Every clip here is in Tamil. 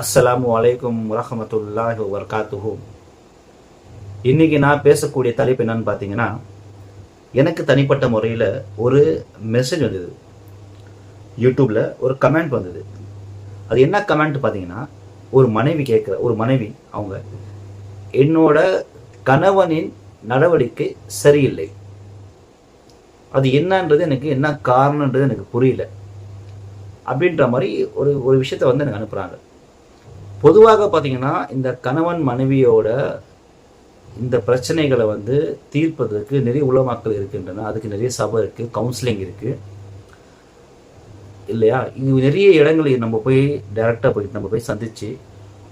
அஸ்ஸலாமு அலைக்கும் வரஹமத்துல்லாஹி வபரகாத்துஹு இன்றைக்கி நான் பேசக்கூடிய தலைப்பு என்னன்னு பார்த்தீங்கன்னா எனக்கு தனிப்பட்ட முறையில் ஒரு மெசேஜ் வந்தது. யூடியூப்பில் ஒரு கமெண்ட் வந்தது. அது என்ன கமெண்ட் பார்த்தீங்கன்னா ஒரு மனைவி கேட்குற ஒரு மனைவி அவங்க என்னோட கணவனின் நடவடிக்கை சரியில்லை. அது என்னன்றது எனக்கு என்ன காரணன்றது எனக்கு புரியல. அப்படின்ற மாதிரி ஒரு ஒரு விஷயத்த வந்து எனக்கு அனுப்புகிறாங்க பொதுவாக பார்த்தீங்கன்னா இந்த கணவன் மனைவியோட இந்த பிரச்சனைகளை வந்து தீர்ப்பதற்கு நிறைய உலமாக்கள் இருக்கின்றன. அதுக்கு நிறைய சபை இருக்குது கவுன்சிலிங் இருக்குது இல்லையா? இது நிறைய இடங்களில் நம்ம போய் டைரெக்டாக போய் நம்ம போய் சந்தித்து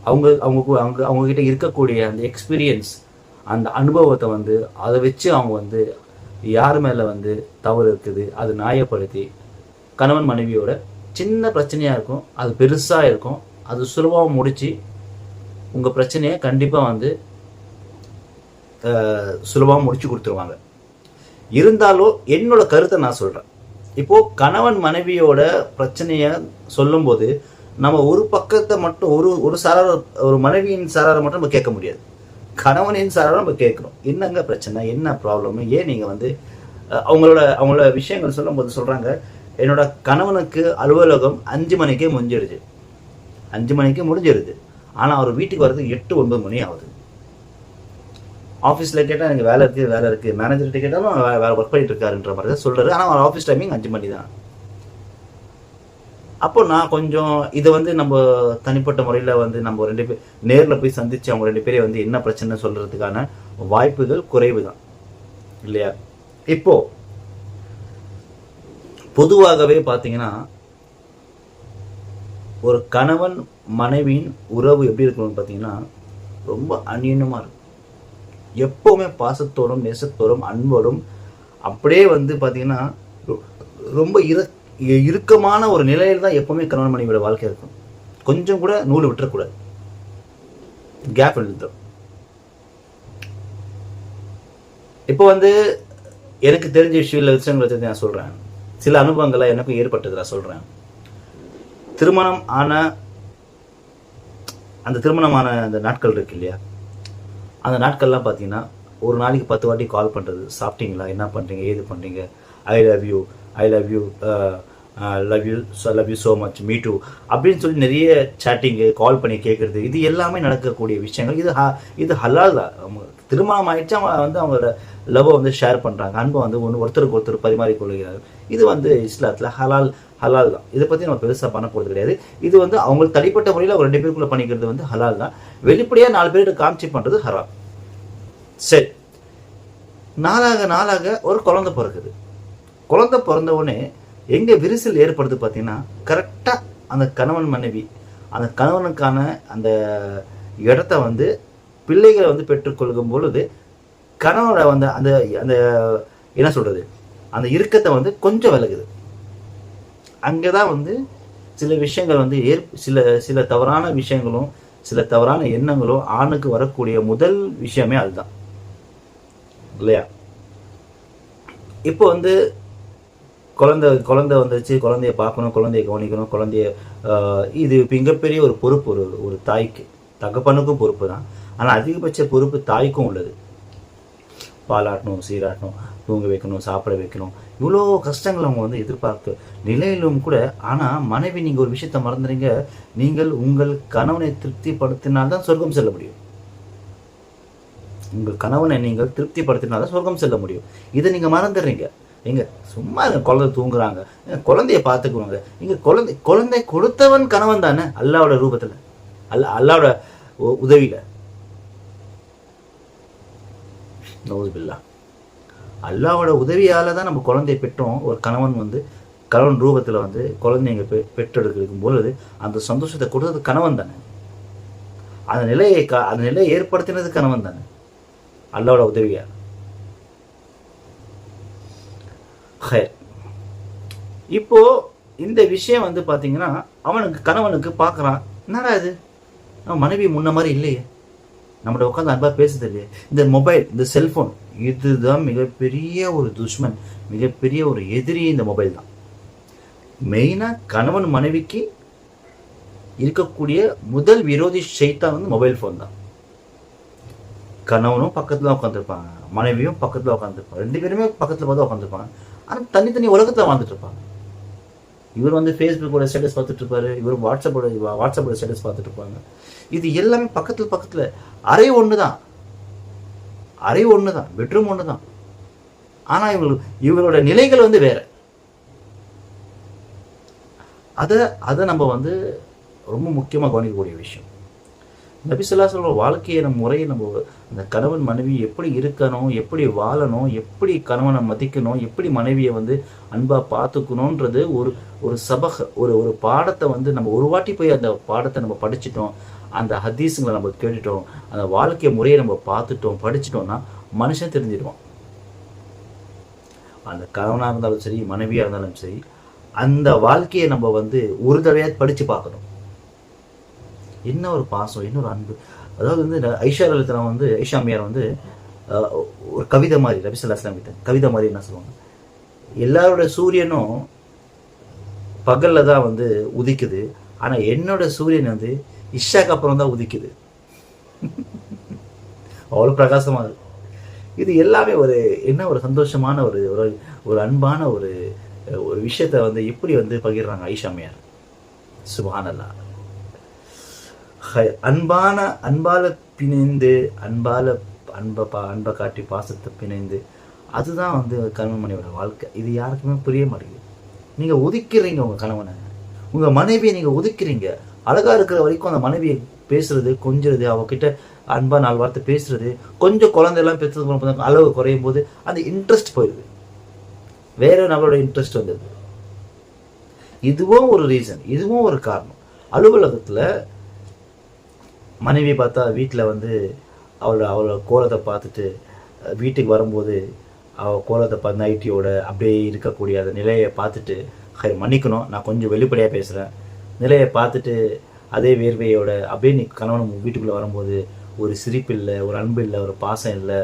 அவங்க அவங்க அவங்க அவங்கக்கிட்ட இருக்கக்கூடிய அந்த எக்ஸ்பீரியன்ஸ் அந்த அனுபவத்தை வந்து அதை வச்சு அவங்க வந்து யார் மேலே வந்து தவறு இருக்குது அது நியாயப்படுத்தி கணவன் மனைவியோட சின்ன பிரச்சனையாக இருக்கும் அது பெருசாக இருக்கும். அது சுலபமாக முடித்து உங்கள் பிரச்சனையை கண்டிப்பாக வந்து சுலபமாக முடித்து கொடுத்துருவாங்க. இருந்தாலும் என்னோடய கருத்தை நான் சொல்கிறேன் இப்போது கணவன் மனைவியோட பிரச்சனையை சொல்லும்போது நம்ம ஒரு பக்கத்தை மட்டும் ஒரு ஒரு சாரார ஒரு மனைவியின் சாராரை மட்டும் நம்ம கேட்க முடியாது. கணவனின் சாராரை நம்ம கேட்கணும். என்னங்க பிரச்சனை? என்ன ப்ராப்ளம் ஏன் நீங்கள் வந்து அவங்களோட அவங்களோட விஷயங்கள் சொல்லும்போது சொல்கிறாங்க என்னோட கணவனுக்கு அலுவலகம் அஞ்சு மணிக்கே முடிஞ்சிடுச்சு. அஞ்சு மணிக்கு முடிஞ்சிருது. ஆனால் அவர் வீட்டுக்கு வர்றதுக்கு எட்டு ஒன்பது மணி ஆகுது. ஆஃபீஸில் கேட்டால் எனக்கு வேலை இருக்குது வேலை இருக்குது மேனேஜர்கிட்ட கேட்டாலும் வேலை ஒர்க் பண்ணிட்டு இருக்காருன்ற மாதிரி தான் சொல்கிறாரு ஆனால் அவர் ஆஃபீஸ் டைமிங் அஞ்சு மணி தான். அப்போ நான் கொஞ்சம் இதை வந்து நம்ம தனிப்பட்ட முறையில் வந்து நம்ம ரெண்டு பேர் நேரில் போய் சந்தித்து அவங்க ரெண்டு பேரையும் வந்து என்ன பிரச்சனை சொல்கிறதுக்கான வாய்ப்புகள் குறைவு தான். இல்லையா? இப்போது பொதுவாகவே பார்த்தீங்கன்னா ஒரு கணவன் மனைவியின் உறவு எப்படி இருக்கணும்னு பார்த்தீங்கன்னா ரொம்ப அந்யூன்யமாக இருக்கும். எப்போவுமே பாசத்தோடும் நேசத்தோடும் அன்போடும் அப்படியே வந்து பார்த்தீங்கன்னா ரொம்ப இர இறுக்கமான ஒரு நிலையில் தான் எப்போவுமே கணவன் மனைவியோட வாழ்க்கை இருக்கும். கொஞ்சம் கூட நூல் விட்டுறக்கூடாது. கேப் எழுதும் இப்போ வந்து எனக்கு தெரிஞ்ச விஷயம் விஷயங்களை வச்சு நான் சொல்கிறேன் சில அனுபவங்களை எனக்கும் ஏற்பட்டது நான் சொல்கிறேன் திருமணம் ஆன அந்த திருமணமான அந்த நாட்கள் இருக்கு இல்லையா? அந்த நாட்கள்லாம் பார்த்தீங்கன்னா ஒரு நாளைக்கு பத்து வாட்டி கால் பண்ணுறது சாப்பிட்டீங்களா? என்ன பண்ணுறீங்க ஏது பண்ணுறீங்க I love you I love you love you love you so much me too அப்படின்னு சொல்லி நிறைய சேட்டிங்கு கால் பண்ணி கேட்குறது இது எல்லாமே நடக்கக்கூடிய விஷயங்கள். இது ஹ- இது ஹலால் தான். திருமணம் ஆயிடுச்சு அவங்க வந்து அவங்களோட லவ்வை வந்து ஷேர் பண்ணுறாங்க அன்பை வந்து ஒன்று ஒருத்தருக்கு ஒருத்தர் பரிமாறிக் கொள்கிறார்கள் இது வந்து இஸ்லாத்தில் ஹலால் ஹலால் தான். இதை பற்றி நம்ம பெருசாக பண்ண போகிறது கிடையாது. இது வந்து அவங்களுக்கு தனிப்பட்ட முறையில் அவங்க ரெண்டு பேருக்குள்ளே பண்ணிக்கிறது வந்து ஹலால் தான். வெளிப்படையாக நாலு பேருக்கு காமிச்சி பண்ணுறது ஹராம். சரி. நாளாக நாளாக ஒரு குழந்தை பிறக்குது. குழந்தை பிறந்த உடனே எங்கே விரிசல் ஏற்படுது பார்த்தீங்கன்னா கரெக்டாக அந்த கணவன் மனைவி அந்த கணவனுக்கான அந்த இடத்த வந்து பிள்ளைகளை வந்து பெற்றுக்கொள்கும் பொழுது கணவனோட வந்து அந்த அந்த என்ன சொல்கிறது அந்த இறுக்கத்தை வந்து கொஞ்சம் விலகுது. அங்கே தான் வந்து சில விஷயங்கள் வந்து ஏற் சில சில தவறான விஷயங்களும் சில தவறான எண்ணங்களும் ஆணுக்கு வரக்கூடிய முதல் விஷயமே அதுதான். இல்லையா? இப்போ வந்து குழந்தை குழந்தை வந்துச்சு குழந்தைய பார்க்கணும் குழந்தைய கவனிக்கணும் குழந்தைய இது மிகப்பெரிய ஒரு பொறுப்பு ஒரு ஒரு தாய்க்கு தகப்பனுக்கும் பொறுப்பு தான். ஆனால் அதிகபட்ச பொறுப்பு தாய்க்கும் உள்ளது. பாலாட்டணும் சீராட்டணும் தூங்க வைக்கணும் சாப்பிட வைக்கணும். இவ்வளோ கஷ்டங்கள் அவங்க வந்து எதிர்பார்த்து நிலையிலும் கூட ஆனால் மனைவி நீங்கள் ஒரு விஷயத்தை மறந்துறீங்க. நீங்கள் உங்கள் கணவனை திருப்திப்படுத்தினால்தான் சொர்க்கம் செல்ல முடியும். உங்கள் கணவனை நீங்கள் திருப்திப்படுத்தினால்தான் சொர்க்கம் செல்ல முடியும். இதை நீங்கள் மறந்துடுறீங்க எங்க சும்மா குழந்தை தூங்குறாங்க. குழந்தைய பார்த்துக்குவாங்க இங்க குழந்தை குழந்தை கொடுத்தவன் கணவன் தானே அல்லாவோட ரூபத்தில். அல்ல அல்லாவோட உ- உதவியில. நவுதுபில்லா அல்லாவோட உதவியால தான் நம்ம குழந்தையை பெற்றோம். ஒரு கணவன் வந்து கணவன் ரூபத்தில் வந்து குழந்தைங்க பெ பெற்றெடுக்கும் பொழுது அந்த சந்தோஷத்தை கொடுத்தது கணவன் தானே. அந்த நிலையை க- அந்த நிலையை ஏற்படுத்தினது கணவன் தானே. அல்லாவோட உதவியால். ஹைர். இப்போ இந்த விஷயம் வந்து பார்த்தீங்கன்னா அவனுக்கு கணவனுக்கு பார்க்குறான் என்னடா இது? மனைவி முன்ன மாதிரி இல்லையே. நம்மகிட்ட உட்காந்து அன்பா பேசுது இந்த மொபைல் இந்த செல்போன் இதுதான் மிகப்பெரிய ஒரு துஷ்மன் மிகப்பெரிய ஒரு எதிரி இந்த மொபைல் தான். மெயினாக கணவன் மனைவிக்கு இருக்கக்கூடிய முதல் விரோதி ஷைத்தான் வந்து மொபைல் ஃபோன் தான். கணவனும் பக்கத்தில் உட்காந்துருப்பாங்க மனைவியும் பக்கத்தில் உட்காந்துருப்பாங்க ரெண்டு பேருமே பக்கத்தில் பார்த்து உட்காந்துருப்பாங்க ஆனால் தனித்தனி உலகத்தில் வாழ்ந்துட்டு இருப்பாங்க. இவர் வந்து ஃபேஸ்புக்கோட ஸ்டேட்டஸ் பார்த்துட்டு இருப்பாரு இவர் வாட்ஸ்அப்போட வாட்ஸ்அப்போட ஸ்டேட்டஸ் பார்த்துட்டு இருப்பாங்க இது எல்லாமே பக்கத்தில் பக்கத்தில் அறை ஒன்று தான் அறை ஒன்று தான் பெட்ரூம் ஒன்று தான் ஆனால் இவங்களுக்கு இவங்களோட நிலைகள் வந்து வேற. அதை அதை நம்ம வந்து ரொம்ப முக்கியமாக கவனிக்கக்கூடிய விஷயம். நபிசுல்லாசலோட வாழ்க்கையை நம்ம முறையை நம்ம அந்த கணவன் மனைவி எப்படி இருக்கணும் எப்படி வாழணும் எப்படி கணவனை மதிக்கணும் எப்படி மனைவியை வந்து அன்பாக பார்த்துக்கணுன்றது ஒரு ஒரு சபக ஒரு ஒரு பாடத்தை வந்து நம்ம ஒரு வாட்டி போய் அந்த பாடத்தை நம்ம படிச்சிட்டோம். அந்த ஹதீஸுங்களை நம்ம கேட்டுட்டோம். அந்த வாழ்க்கை முறையை நம்ம பார்த்துட்டோம் படிச்சிட்டோம்னா மனுஷன் தெரிஞ்சிடுவான். அந்த கணவனாக இருந்தாலும் சரி மனைவியாக இருந்தாலும் சரி அந்த வாழ்க்கையை நம்ம வந்து ஒரு தடவையாக படித்து பார்க்கணும். என்ன ஒரு பாசம் என்ன ஒரு அன்பு? அதாவது வந்து ஐஷா லலிதனா வந்து ஐஷா அம்மையார் வந்து ஒரு கவிதை மாதிரி ரபிசல்லா இஸ்லாம் கிட்ட கவிதை மாதிரி என்ன சொல்லுவாங்க? எல்லாரோட சூரியனும் பகல்ல தான் வந்து உதிக்குது. ஆனால் என்னோட சூரியன் வந்து இஷாக்கு அப்புறம் தான் உதிக்குது. அவ்வளோ பிரகாசமாக இருக்கு. இது எல்லாமே ஒரு என்ன ஒரு சந்தோஷமான ஒரு ஒரு ஒரு அன்பான ஒரு ஒரு விஷயத்தை வந்து எப்படி வந்து பகிர்றாங்க ஐஷா சுபானல்லா அன்பான அன்பால பிணைந்து அன்பால அன்பை பா அன்பை காட்டி பாசத்தை பிணைந்து அதுதான் வந்து கணவன்மனையோட வாழ்க்கை. இது யாருக்குமே புரிய மாட்டேங்குது. நீங்கள் ஒதுக்கிறீங்க உங்கள் கணவனை. உங்கள் மனைவியை நீங்கள் ஒதுக்கிறீங்க. அழகாக இருக்கிற வரைக்கும் அந்த மனைவியை பேசுறது கொஞ்சிறது அவகிட்ட அன்பா நாலு வார்த்தை பேசுறது கொஞ்சம் குழந்தையெல்லாம் பெற்றது அளவு குறையும் போது அந்த இன்ட்ரெஸ்ட் போயிடுது. வேற நம்மளோட இன்ட்ரெஸ்ட் வந்துடுது. இதுவும் ஒரு ரீசன் இதுவும் ஒரு காரணம். அலுவலகத்தில் மனைவி பார்த்தா வீட்டில் வந்து அவளோட அவளோட கோலத்தை பார்த்துட்டு வீட்டுக்கு வரும்போது அவள் கோலத்தை பார்த்து நைட்டியோட அப்படியே இருக்கக்கூடிய அந்த நிலையை பார்த்துட்டு ஹை மன்னிக்கணும் நான் கொஞ்சம் வெளிப்படையாக பேசுகிறேன் நிலையை பார்த்துட்டு அதே வேர்வையோட அப்படியே நீ கணவன் வீட்டுக்குள்ளே வரும்போது ஒரு சிரிப்பு இல்லை ஒரு அன்பு இல்லை ஒரு பாசம் இல்லை.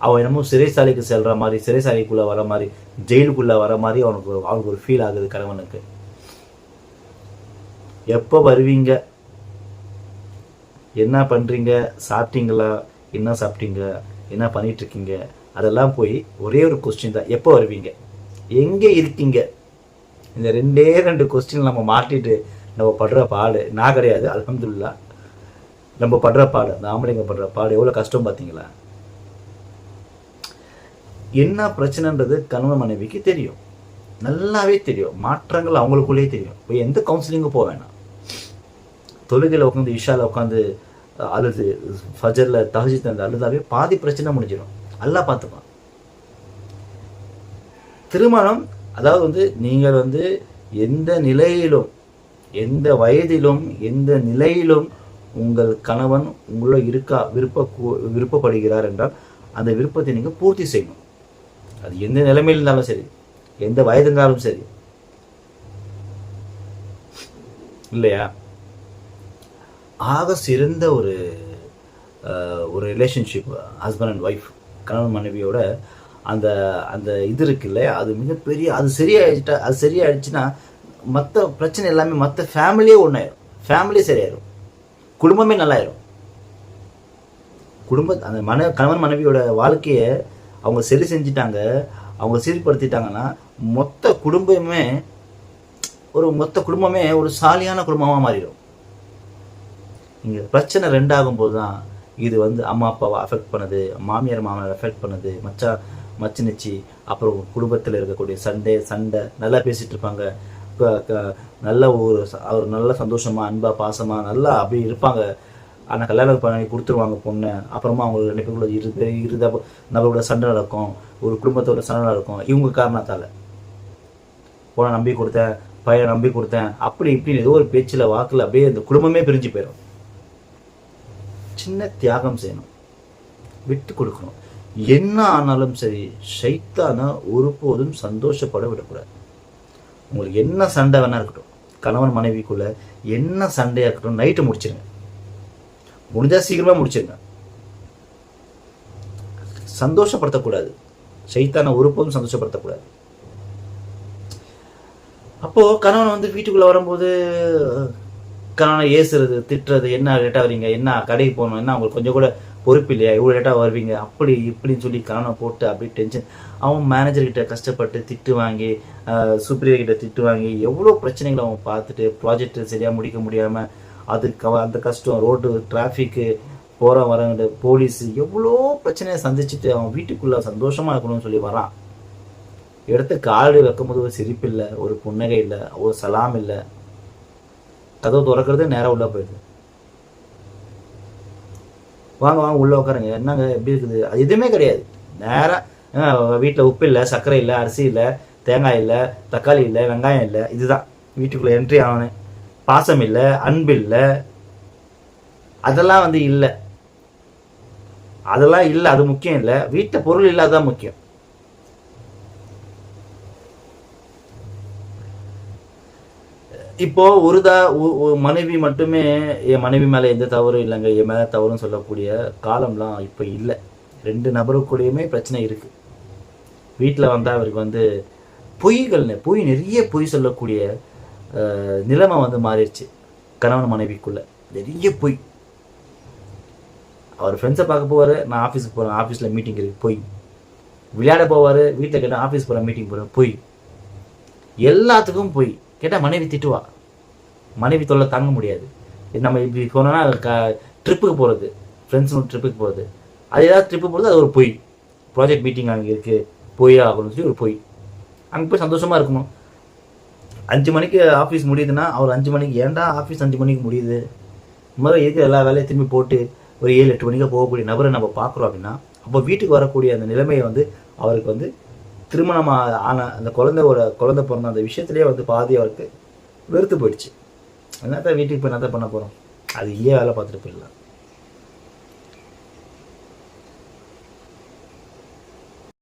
அவன் என்னமோ சிறைசாலைக்கு செல்கிற மாதிரி சிறைசாலைக்குள்ளே வர மாதிரி ஜெயிலுக்குள்ளே வர மாதிரி அவனுக்கு அவனுக்கு ஒரு ஃபீல் ஆகுது கணவனுக்கு. எப்போ வருவீங்க? என்ன பண்ணுறீங்க சாப்பிட்டீங்களா? என்ன சாப்பிட்டீங்க? என்ன பண்ணிட்டு இருக்கீங்க அதெல்லாம் போய் ஒரே ஒரு கொஸ்டின் தான். எப்போ வருவீங்க? எங்கே இருக்கீங்க? இந்த ரெண்டே ரெண்டு கொஸ்டின் நம்ம மாட்டிட்டு நம்ம படுற பாடு நான் கிடையாது அலமதுல்லா நம்ம படுற பாடு அந்த ஆம்பளைங்க படுற பாடு எவ்வளோ கஷ்டம் பார்த்தீங்களா என்ன பிரச்சனைன்றது கணவன் மனைவிக்கு தெரியும். நல்லாவே தெரியும். மாற்றங்கள் அவங்களுக்குள்ளேயே தெரியும். இப்போ எந்த கவுன்சிலிங்கும் போக வேணாம். தொழுகையில் உட்காந்து விஷால உட்காந்து அழுது ஃபஜர்ல தகஜி அந்த அழுதாவே பாதி பிரச்சனை முடிஞ்சிடும். அல்லாஹ் பார்த்துப்பான். திருமணம் அதாவது வந்து நீங்கள் வந்து எந்த நிலையிலும் எந்த வயதிலும் எந்த நிலையிலும் உங்கள் கணவன் உங்களோட இருக்கா விருப்ப விருப்பப்படுகிறார் என்றால் அந்த விருப்பத்தை நீங்கள் பூர்த்தி செய்யணும். அது எந்த நிலைமையில் இருந்தாலும் சரி எந்த வயது இருந்தாலும் சரி. இல்லையா? ஆக சிறந்த ஒரு ஒரு ரிலேஷன்ஷிப் ஹஸ்பண்ட் அண்ட் ஒய்ஃப் கணவன் மனைவியோட அந்த அந்த இது இருக்கு இல்லையா? அது மிகப்பெரிய அது சரியாயிட்டா அது சரியாயிடுச்சுன்னா மற்ற பிரச்சனை எல்லாமே மற்ற ஃபேமிலியே ஒன்றாயிரும் ஃபேமிலியே சரியாயிரும். குடும்பமே நல்லாயிரும். குடும்ப அந்த மன கணவன் மனைவியோட வாழ்க்கையை அவங்க சரி செஞ்சிட்டாங்க அவங்க சீர்படுத்திட்டாங்கன்னா மொத்த குடும்பமே ஒரு மொத்த குடும்பமே ஒரு சாலியான குடும்பமாக மாறிடும். இங்கே பிரச்சனை ரெண்டாகும் போது தான் இது வந்து அம்மா அப்பாவை அஃபெக்ட் பண்ணுது மாமியார் மாமனார் அஃபெக்ட் பண்ணுது மச்சா மச்சினிச்சி அப்புறம் குடும்பத்தில் இருக்கக்கூடிய சண்டே சண்டை நல்லா பேசிட்டு இருப்பாங்க. க- நல்ல ஒரு அவர் நல்ல சந்தோஷமா அன்பா பாசமா நல்லா அப்படி இருப்பாங்க. ஆனால் கல்யாணம் பண்ணி கொடுத்துருவாங்க பொண்ணு. அப்புறமா அவங்க ரெண்டு பேருக்குள்ள இரு இருத நம்மளோட சண்டை நடக்கும். ஒரு குடும்பத்தோட சண்டை நடக்கும். இவங்க காரணத்தால். போன நம்பி கொடுத்தேன் பையனை நம்பி கொடுத்தேன். அப்படி இப்படின்னு ஏதோ ஒரு பேச்சில் வாக்கில் அப்படியே அந்த குடும்பமே பிரிஞ்சு போயிடும் சின்ன தியாகம் செய்யணும். விட்டு கொடுக்கணும். என்ன ஆனாலும் சரி சைத்தான ஒருபோதும் சந்தோஷப்பட விடக்கூடாது. உங்களுக்கு என்ன சண்டை வேணா இருக்கட்டும். கணவன் மனைவிக்குள்ள என்ன சண்டையாக இருக்கட்டும் நைட்டு முடிச்சிருங்க. முடிஞ்சா சீக்கிரமா முடிச்சிருங்க. சந்தோஷப்படுத்தக்கூடாது. சைத்தான ஒருபோதும் சந்தோஷப்படுத்தக்கூடாது. அப்போ கணவன் வந்து வீட்டுக்குள்ள வரும்போது காரண ஏசுறது திட்டுறது என்ன லேட்டாக வரீங்க? என்ன கடைக்கு போகணும் என்ன? அவங்களுக்கு கொஞ்சம் கூட பொறுப்பு இல்லையா? இவ்வளோ லேட்டாக வருவீங்க. அப்படி இப்படின்னு சொல்லி கவனம் போட்டு அப்படியே டென்ஷன் அவன் மேனேஜர்கிட்ட கஷ்டப்பட்டு திட்டு வாங்கி சூப்பரியர் கிட்ட திட்டு வாங்கி எவ்வளோ பிரச்சனைகளை அவன் பார்த்துட்டு ப்ராஜெக்ட் சரியாக முடிக்க முடியாமல் அதுக்கு அந்த கஷ்டம் ரோடு டிராஃபிக்கு போகிற வரவங்க போலீஸ் எவ்வளோ பிரச்சனையை சந்திச்சுட்டு அவன் வீட்டுக்குள்ளே சந்தோஷமாக இருக்கணும்னு சொல்லி வரான். எடுத்து காலடி வைக்கும்போது ஒரு சிரிப்பு இல்லை ஒரு புன்னகை இல்லை ஒரு சலாம் இல்லை. கதவு திறக்கிறது நேராக உள்ளே போயிடுது. வாங்க வாங்க உள்ளே உட்காருங்க. என்னங்க எப்படி இருக்குது? அது எதுவுமே கிடையாது. நேராக வீட்டில் உப்பு இல்லை சர்க்கரை இல்லை அரிசி இல்லை தேங்காய் இல்லை தக்காளி இல்லை வெங்காயம் இல்லை. இதுதான். வீட்டுக்குள்ளே என்ட்ரி ஆகணும். பாசம் இல்லை அன்பு இல்லை. அதெல்லாம் வந்து இல்லை. அதெல்லாம் இல்லை அது முக்கியம் இல்லை. வீட்டை பொருள் இல்லாதான் முக்கியம். இப்போ ஒரு தா ஒ- மனைவி மட்டுமே என் மனைவி மேலே எந்த தவறும் இல்லைங்க. என் மேலே தவறும் சொல்லக்கூடிய காலம்லாம் இப்போ இல்லை. ரெண்டு நபருக்குள்ளேயுமே பிரச்சனை இருக்கு. வீட்டில் வந்தால் அவருக்கு வந்து பொய்கள் பொய் நிறைய பொய் சொல்லக்கூடிய நிலைமை வந்து மாறிடுச்சு. கணவன் மனைவிக்குள்ள நிறைய பொய். அவர் ஃப்ரெண்ட்ஸை பார்க்க போவார் நான் ஆஃபீஸுக்கு போகிறேன் ஆஃபீஸில் மீட்டிங் இருக்குது பொய். விளையாட போவார் வீட்டில் கேட்டால் ஆஃபீஸ் போகிறேன் மீட்டிங் போகிறேன் பொய். எல்லாத்துக்கும் பொய். கேட்டால் மனைவி திட்டுவா. மனைவி தொல்லை தாங்க முடியாது. இது நம்ம இப்படி போனோம்னா க ட்ரிப்புக்கு போகிறது ஃப்ரெண்ட்ஸுங்க ட்ரிப்புக்கு போகிறது அது ஏதாவது ட்ரிப்பு போகிறது அது ஒரு பொய். ப்ராஜெக்ட் மீட்டிங் அங்கே இருக்குது பொய் ஆகணும்னு சொல்லி ஒரு பொய். அங்கே போய் சந்தோஷமாக இருக்கணும். அஞ்சு மணிக்கு ஆஃபீஸ் முடியுதுன்னா அவர் அஞ்சு மணிக்கு ஏன்டா ஆஃபீஸ் அஞ்சு மணிக்கு முடியுது? முதல்ல இருக்கிற எல்லா வேலையும் திரும்பி போட்டு ஒரு ஏழு எட்டு மணிக்கு போகக்கூடிய நபரை நம்ம பார்க்குறோம் அப்படின்னா அப்போ வீட்டுக்கு வரக்கூடிய அந்த நிலைமையை வந்து அவருக்கு வந்து திருமணம் ஆ- ஆன அந்த குழந்தையோட குழந்தை பிறந்த அந்த விஷயத்துலேயே வந்து பாதி அவருக்கு வெறுத்து போயிடுச்சு. என்னத்தான் வீட்டுக்கு போய் என்னத்தான் பண்ண போகிறோம் அது ஏன் வேலை பார்த்துட்டு போயிடலாம்.